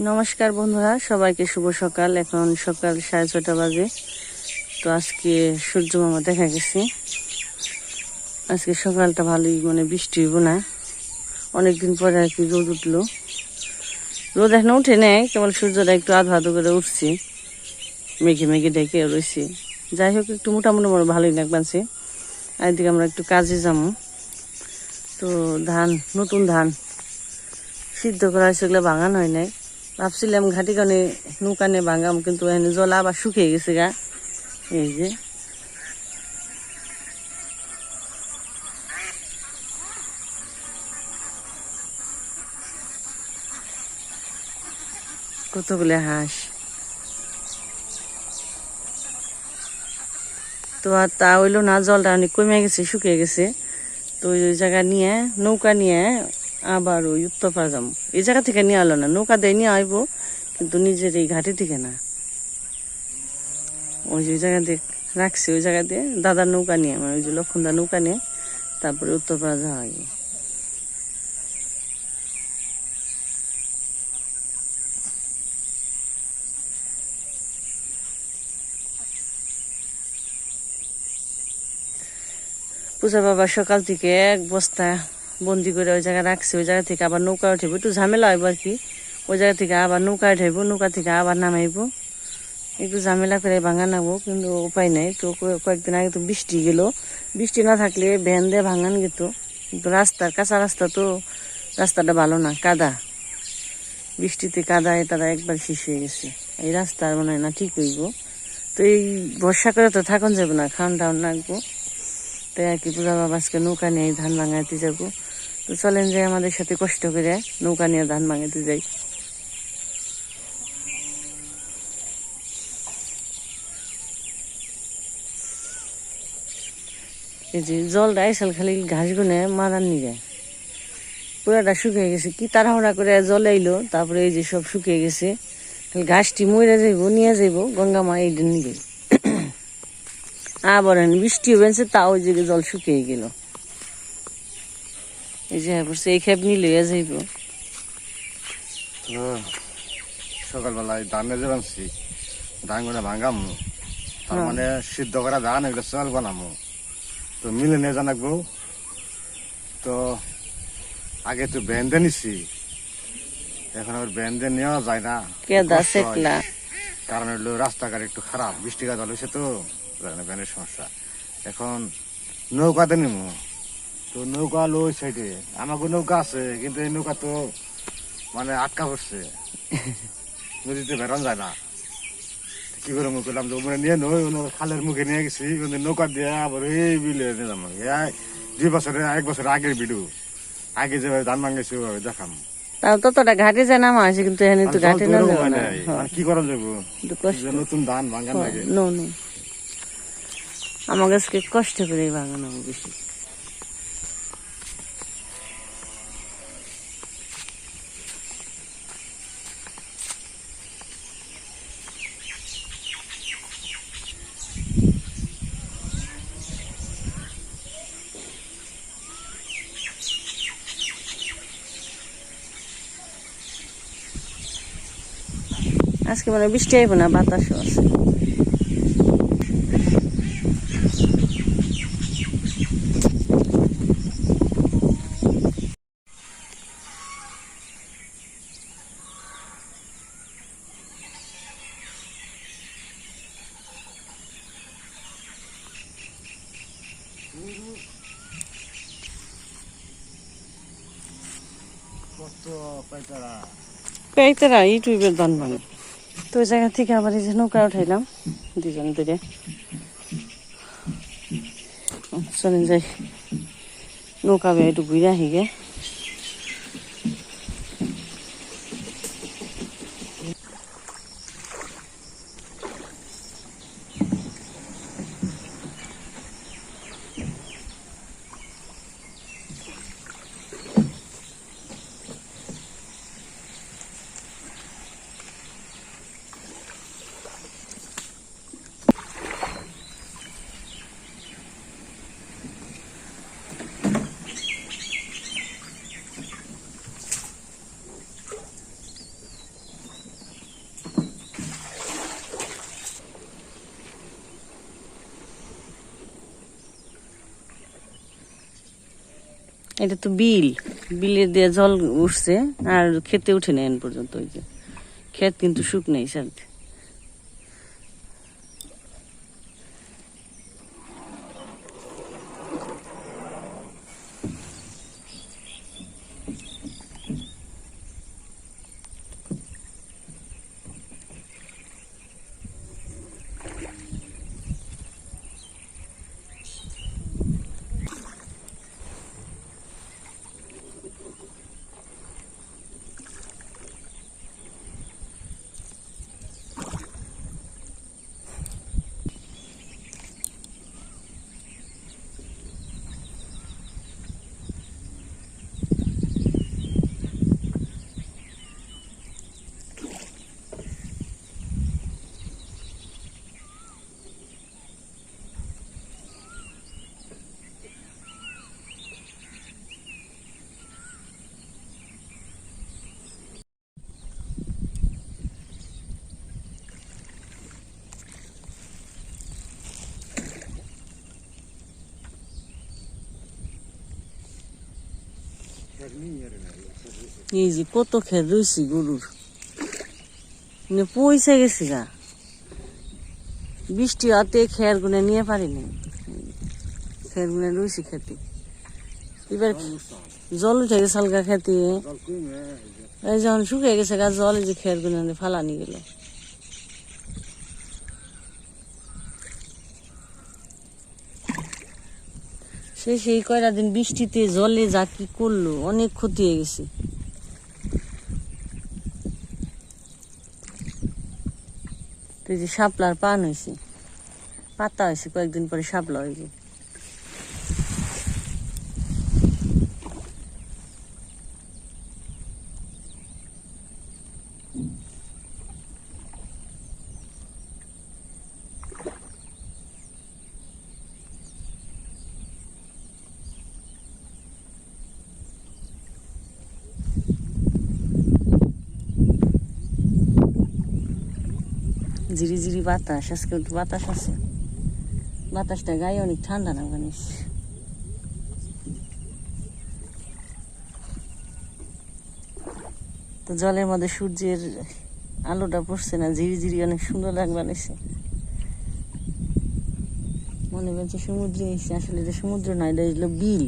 নমস্কার বন্ধুরা, সবাইকে শুভ সকাল। এখন সকাল সাড়ে ছটা বাজে। তো আজকে সূর্য মামা দেখা গেছে। আজকে সকালটা ভালোই মানে বৃষ্টি হইব না। অনেকদিন পরে আর কি রোদ উঠল। রোদ এখন উঠে নেয় কেবল সূর্যটা একটু আধো আধো করে উঠছে। মেঘে মেঘে ডেকে রয়েছে যাই হোক, একটু মোটামুটি মনে ভালোই লাগবাছে আর এদিকে আমরা একটু কাজে যাব। তো ধান, নতুন ধান সিদ্ধ করা হয়েছে ওগুলো বাগান হয় নাই। ভাবছিলাম ঘাটি কানে নৌকা নিয়ে ভাঙাম, কিন্তু এখানে জল আবার শুকিয়ে গেছে গা। এই যে। কতগুলো হাঁস। তো আর তা হইল না, জলটা অনেক কমে গেছে, শুকিয়ে গেছে। তো ওই জায়গা নিয়ে, নৌকা নিয়ে আবার ওই উত্তরপাড়া যাব এই জায়গা থেকে নিয়ে আলো না, নৌকা দিয়ে নিয়ে আইবো, কিন্তু নিজের এই ঘাটে থেকে না। ওই যে জায়গা দিয়ে রাখছি, ওই জায়গা দিয়ে দাদার নৌকা নিয়ে মানে ওই যে লক্ষণদার নৌকা নিয়ে, তারপরে উত্তরপাড়া যাওয়া হয় পূজা বাবা সকাল থেকে এক বস্তা বন্দি করে ওই জায়গায় রাখছে, ওই জায়গা থেকে আবার নৌকা উঠাইব। একটু ঝামেলা হইব আর কি। ওই জায়গা থেকে আবার নৌকা উঠাইব, নৌকা থেকে আবার নামাইব। একটু ঝামেলা করে ভাঙা নাবো কিন্তু উপায় নাই। তো কয়েকদিন আগে তো বৃষ্টি গেল। বৃষ্টি না থাকলে ভ্যান দিয়ে ভাঙান যেত কিন্তু রাস্তা কাঁচা রাস্তা তো রাস্তাটা ভালো না, কাদা। বৃষ্টিতে কাদায় তারা একবার শেষ হয়ে গেছে। এই রাস্তা আর মনে হয় না ঠিক হইব। তো এই বর্ষা করে তো থাকুন যাবে না খাওয়ান টাউন রাখব। তাই আর কি পূজা বাবা আজকে নৌকা নিয়ে ধান ভাঙাইতে যাব। তো চলেন যে আমাদের সাথে কষ্ট করে নৌকা নিয়ে ধান ভাঙাইতে যাই। এই যে জলটা আইসাল খালি ঘাস গুনে মারার নিয়ে যায়। পুরাটা শুকিয়ে গেছে, কি তাড়াহুড়া করে জল আইলো, তারপরে এই যে সব শুকিয়ে গেছে। ঘাসটি মরে যাইব, নিয়ে যাইব, গঙ্গা মা এই নিবে আবার বৃষ্টি হয়েছে তাও দিকে জল শুকিয়ে গেল। এই যে বলছে এই খেপ যাইব। সকালবেলায় ধানে যে ধান ভাঙামু তার হ্যাঁ। মানে সিদ্ধ করা ধান এগুলো চাল বানামু। তো মিলে নিয়ে জানাকবো তো আগে তো ব্যান্ডে নিছি এখন আবার ব্যান্ডে নেওয়া যায় না। হয়। কারণ হলো রাস্তাঘাট একটু খারাপ বৃষ্টি কাজ হয়েছে তো। ব্যান্ডের সমস্যা। এখন নৌকাতে তো নৌকা ওই সাইডে। আমাকে নৌকা আছে কিন্তু এই নৌকা তো মানে আটকা পড়ছে। নদীতে বেরোন যায় না। কি করে মুখ করলাম যে ওখানে নিয়ে নই খালের মুখে নিয়ে গেছি কিন্তু নৌকা দিয়ে আবার এই বিলে এই দুই বছরে এক বছর আগের ভিডিও আগে যেভাবে ধান ভাঙেছি ওভাবে দেখাম। তাও ততটা ঘাটে যায় নামা আছে কিন্তু এখানে তো ঘাটে না হয় না। হ্যাঁ, কি করা যাব? নতুন ধান ভাঙান লাগে। নো নো আমার কাছে কষ্ট করে বাগানো বেশি। আজকে মানে বৃষ্টি আইব না বাতাসও আছে কত কয়েকটা ইউটিউবের দান মানে তো ওই জায়গা থেকে আবার এই যে নৌকা উঠাইলাম দুজন দূরে চলেন যাই। নৌকা বেয়ে একটু ঘুরে আহি এটা তো বিল। বিলে দিয়ে জল উঠছে, আর খেতে উঠে এখন পর্যন্ত ওই যে। ক্ষেত কিন্তু শুক নেই এই যে কত খের রয়েছি গরুর। পয়সা গেছি গা। বৃষ্টি হাতে খের গুনে নিয়ে পারিনি খের গুনে রয়েছি খেতে। এবার জল উঠে গেছে হালকা খেতে। এই যখন শুকিয়ে গেছে গা, জল যে খের গুনে ফালানি গেল। সে সেই কয়টা দিন বৃষ্টিতে জলে যা কি করল, অনেক ক্ষতি হয়ে গেছে। তো এই যে শাপলার পান হয়েছে পাতা হয়েছে কয়েকদিন পরে শাপলা হয়েছে ঝিরি ঝিরি বাতাস, আজকে একটু বাতাস আছে। বাতাসটা গায়ে অনেক ঠান্ডা না জানিস তো জলের মধ্যে সূর্যের আলোটা পড়ছে না, ঝিরি ঝিরি অনেক সুন্দর লাগবে নিছে মনে হচ্ছে সমুদ্রে এসে, আসলে এটা সমুদ্র না, এটা হলো বিল।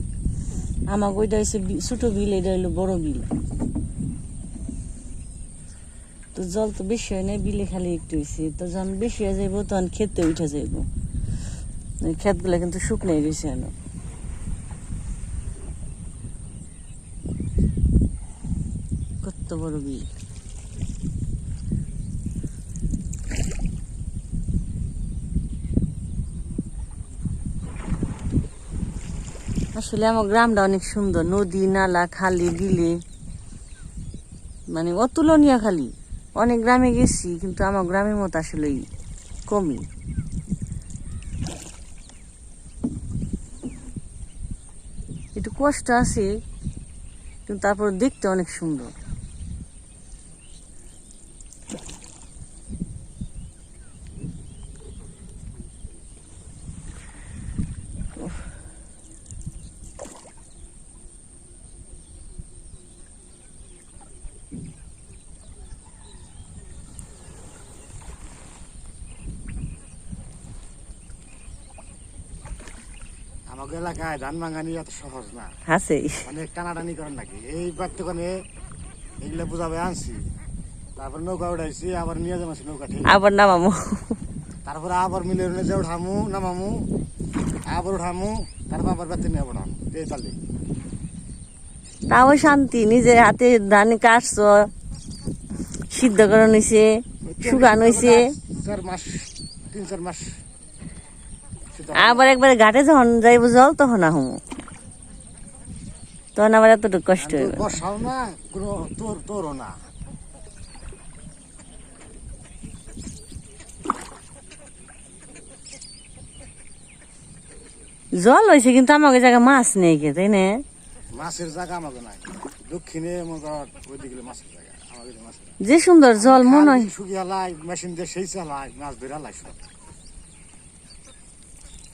আমাকে ওইটা হচ্ছে ছোট বিল, এটা হলো বড় বিল। তো জল তো বেশি হয় না, বিলে খালি একটু হয়েছে তো যখন বেশি হয়ে যাইব, তখন খেতে উঠে যাইব। ক্ষেতগুলো কিন্তু শুকনো হয়ে গেছে এখন। কত বড় বিল। আসলে আমার গ্রামটা অনেক সুন্দর। নদী, নালা, খালি, বিলে। মানে অতুলনীয় খালি। অনেক গ্রামে গেছি, কিন্তু আমার গ্রামের মতো আসলে কমই। একটু কষ্ট আছে, কিন্তু তারপর দেখতে অনেক সুন্দর আমাকে এলাকায় ধান ভাঙানি এত সহজ না। আছে অনেক টানাটানি করেন নাকি? এই বার্তকনে এগুলো বুঝাবে আনছি। তারপর নৌকা উঠাইছি আবার নিয়ে যাব নৌকা ঠিক আবার নামামু। তারপরে আবার মিলে যে উঠামু নামামু আবার উঠামু তারপর আবার বেতে নিয়ে উঠামু এই তালে তাও শান্তি নিজের হাতে ধান কাটছ সিদ্ধ করা হয়েছে শুকান হয়েছে চার মাস তিন চার মাস আবার একবার ঘাটে যখন যাইব জল তখন আহমু। তখন আবার এতটুকু কষ্ট হইব। না তোর তোরও না। জল হয়েছে কিন্তু আমাকে জায়গায় মাছ নেই কে তাই না? মাছের জায়গা আমাকে নাই। দক্ষিণে ওইদিকে মাছের জায়গা। জায়গা। যে সুন্দর জল মনে হয় শুকিয়ে লাই মেশিন দিয়ে সেই চালাই মাছ ধরে লাই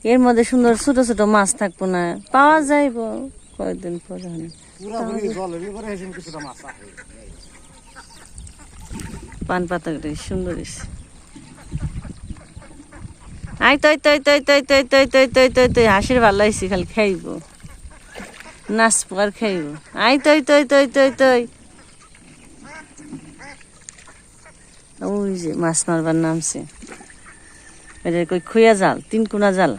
এর মধ্যে সুন্দর ছোট ছোট মাছ থাকব না পাওয়া যাইব কয়েকদিন পরে পান পাতা সুন্দর আই তৈ তৈ তৈ তৈ তৈ তৈ তৈ তৈ তৈ তৈ হাসির ভালো লাগছে খালি খাইব নাচবো আর খাইব আই তৈ তৈ তৈ তৈ তৈ ওই যে মাছ মারবার নামছে এটা কই খুয়া জাল তিন কোনা জাল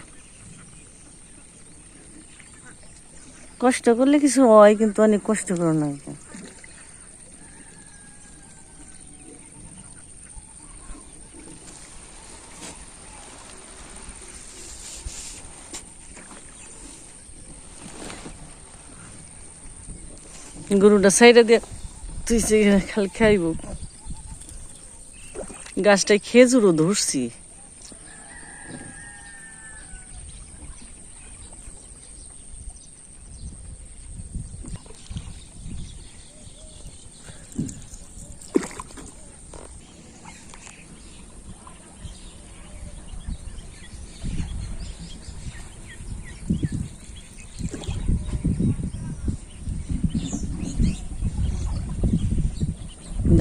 কষ্ট করলে কিছু হয়, কিন্তু অনেক কষ্ট করো না। গরুটা সাইডে দিয়ে তুই খালি খাইব। গাছটায় খেজুরও ধরছি।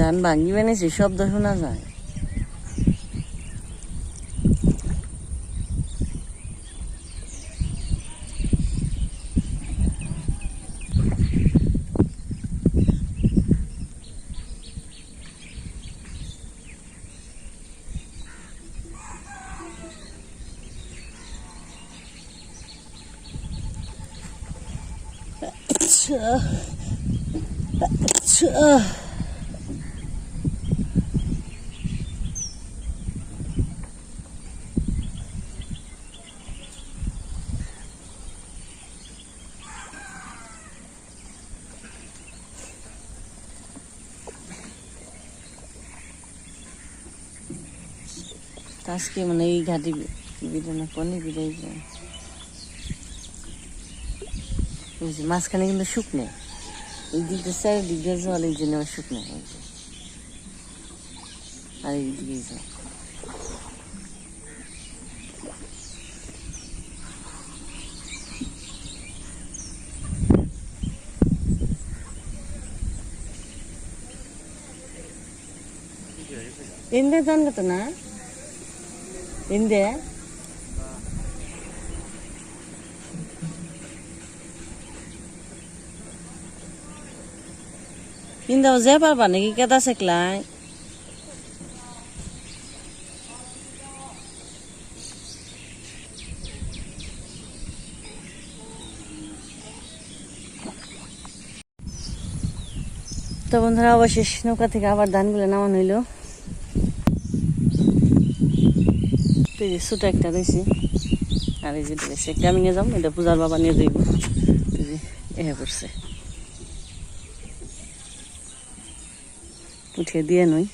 ধান ভাঙি বানিয়েছি শব্দ শোনা যায়। আচ্ছা। আচ্ছা। তো কাজকে মানে এই ঘাটি বিড়ানো পনি বিড়াই যায় মাঝখানে কিন্তু শুকনে। এই দিকটা চারিদিক দিয়ে জল, এই জন্য শুকনে আর এই দিকে জল এমনি জানলো তো না? इंदे इंदे उसे पर बने की क्या दस क्लाइ तो बंधुरा अवशेष नौका थे आर धानगुल नामा नईलो এই একটা রয়েছে। আর এই যে রয়েছে নিয়ে যাব? এটা পূজার বাবা নিয়ে যাইব। এহে করছে। উঠিয়ে দিয়ে নই।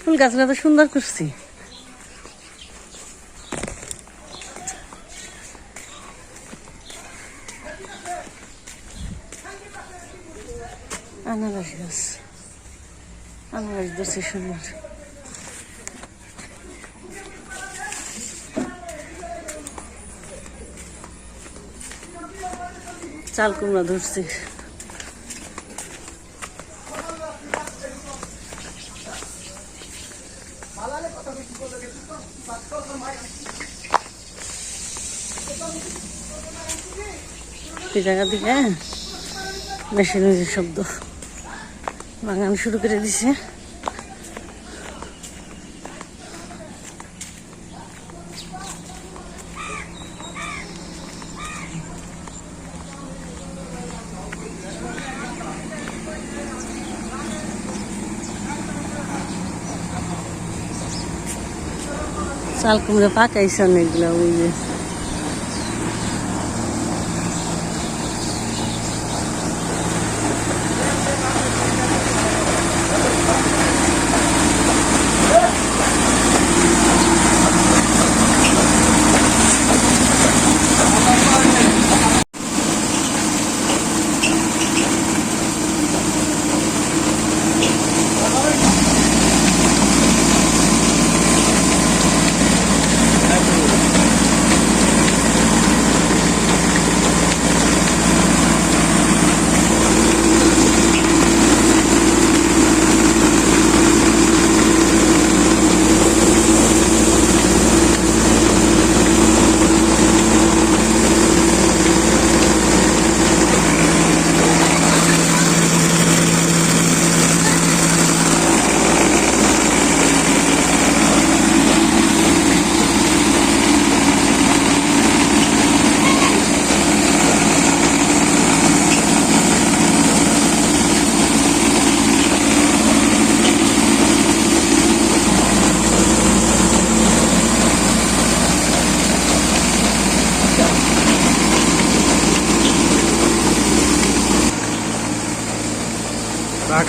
ফুল গাছটা তো সুন্দর করছি। আনারস গাছ আনারস ধরছে সুন্দর। চাল কুমড়া ধরছে। জায়গা থেকে মেশিনের শব্দ। বাগান শুরু করে দিছে। চাল কুমড়া পাকাইছে অনেকগুলো ওই যে।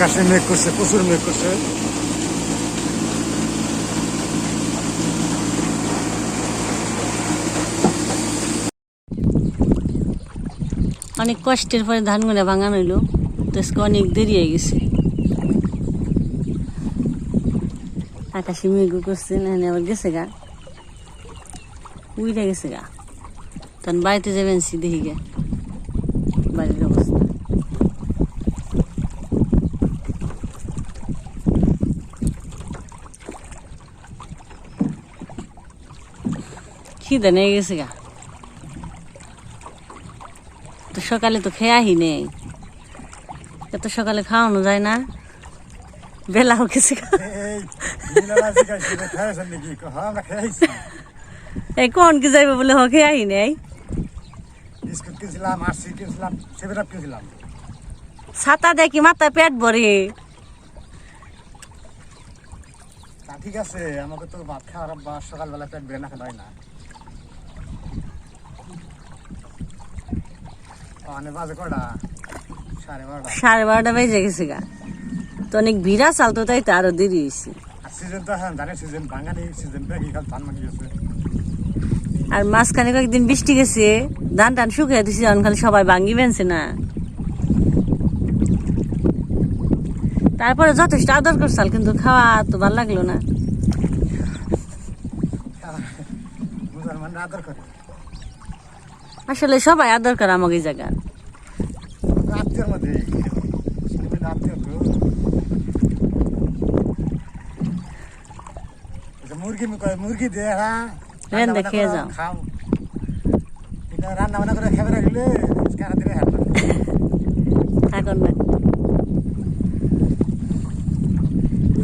আকাশে মেঘ করছে, প্রচুর মেঘ করছে। অনেক কষ্টের পরে ধানগুলো ভাঙানো হইল। তো অনেক দেরি হয়ে গেছে। আকাশে মেঘ করছে, না আবার গেছে গা। উইরে গেছে গা। তখন বাড়িতে যাবেন সি দেখি গে বাড়ির অবস্থা খিদে নিয়ে গেছে গা। তো সকালে তো খেয়ে আহি নেই। এত সকালে খাওয়ানো যায় না। বেলা হয়ে গেছে গা। এই কোন কি যাইবে বলে হ খেয়ে আহি নেই। বিস্কুট কিনছিলাম আরসি কিনছিলাম সেভেন আপ কিনছিলাম। ছাতা দেখি মাথায় পেট ভরে। ঠিক আছে আমাকে তো ভাত খাওয়ার সকালবেলা পেট বেড়ে না খেলে হয় না অনেক বাজে কটা সাড়ে বারোটা। বেজে গেছে গা। তো অনেক ভিড়া চাল তো তাই তো আরও দেরি হয়েছে। আর মাঝখানে কয়েকদিন বৃষ্টি গেছে ধান টান শুকিয়ে দিছে এখন খালি সবাই ভাঙ্গি বেনছে না। তারপরে যথেষ্ট আদর করছাল কিন্তু খাওয়া তো ভালো লাগল না। আদর করে। আসলে সবাই আদর করে আমাকে এই জায়গা মুরগি মুরগি দে হ্যাঁ? রেন রান্না খেয়ে করে যাও। খাও। রান্না বান্না করে খেয়ে রাখলে দিলে এখন না।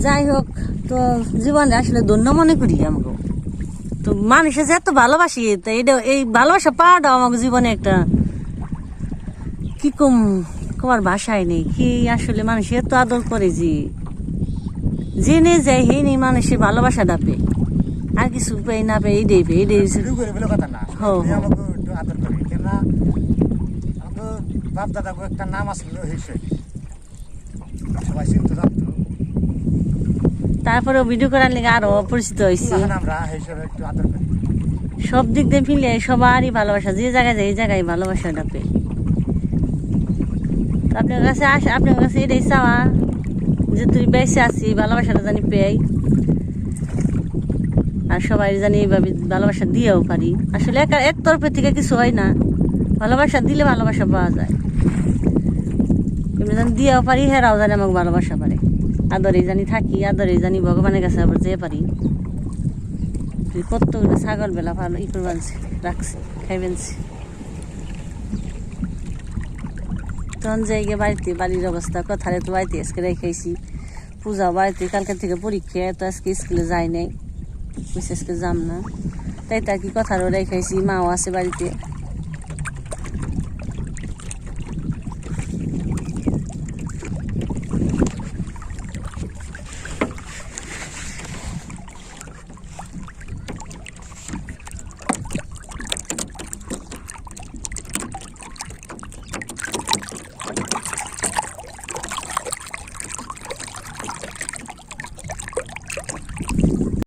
যাই হোক তো জীবনে আসলে ধন্য মনে করি আমাকে তো মানুষে যে এত ভালোবাসি তা এটা এই ভালোবাসা পাওয়াটা আমাকে জীবনে একটা কি কম কমার ভাষায় নেই। কি আসলে মানুষ এত আদর করে যে জেনে যায় হে নেই মানুষের ভালোবাসা ডাপে আর কিছু পেয়ে না পেয়ে এই দেবে এই দেবে শুরু করে বলে কথা না হো, হো। আমাকে একটু আদর করে। কেন আমাকে বাপ দাদা একটা নাম আসলো সবাই চিনতে তারপরে ভিডিও করার লেগে আরও পরিচিত হয়েছে সব দিক দিয়ে ফিরলে সবারই ভালোবাসা যে জায়গায় যায় এই জায়গায় ভালোবাসাটা পেয়ে। আপনার কাছে আস আপনার কাছে এটাই চাওয়া যে তুই বেঁচে আছি ভালোবাসাটা জানি পেয়ে। আর সবাই জানি এইভাবে ভালোবাসা দিয়েও পারি। আসলে এক এক তরফের থেকে কিছু হয় না। ভালোবাসা দিলে ভালোবাসা পাওয়া যায়। এমনি জানি দিয়েও পারি হেরাও জানি আমাকে ভালোবাসা পারে। আদরে জানি থাকি, আদরে জানি ভগবানের কাছে আবার যেতে পারি। কতগুলো ছাগল বেলা ভালো ই করে আনছি, রাখছি খাইবেনছি তখন যাই গিয়ে বাড়িতে, বাড়ির অবস্থা, কথারে তো বাড়িতে আজকে রেখেছি পূজা বাড়িতে কালকে থেকে পরীক্ষা তো আজকে স্কুলে যাই নাই আজকে যাম না। তাই তার কি কথারও রেখেছি মাও আছে বাড়িতে।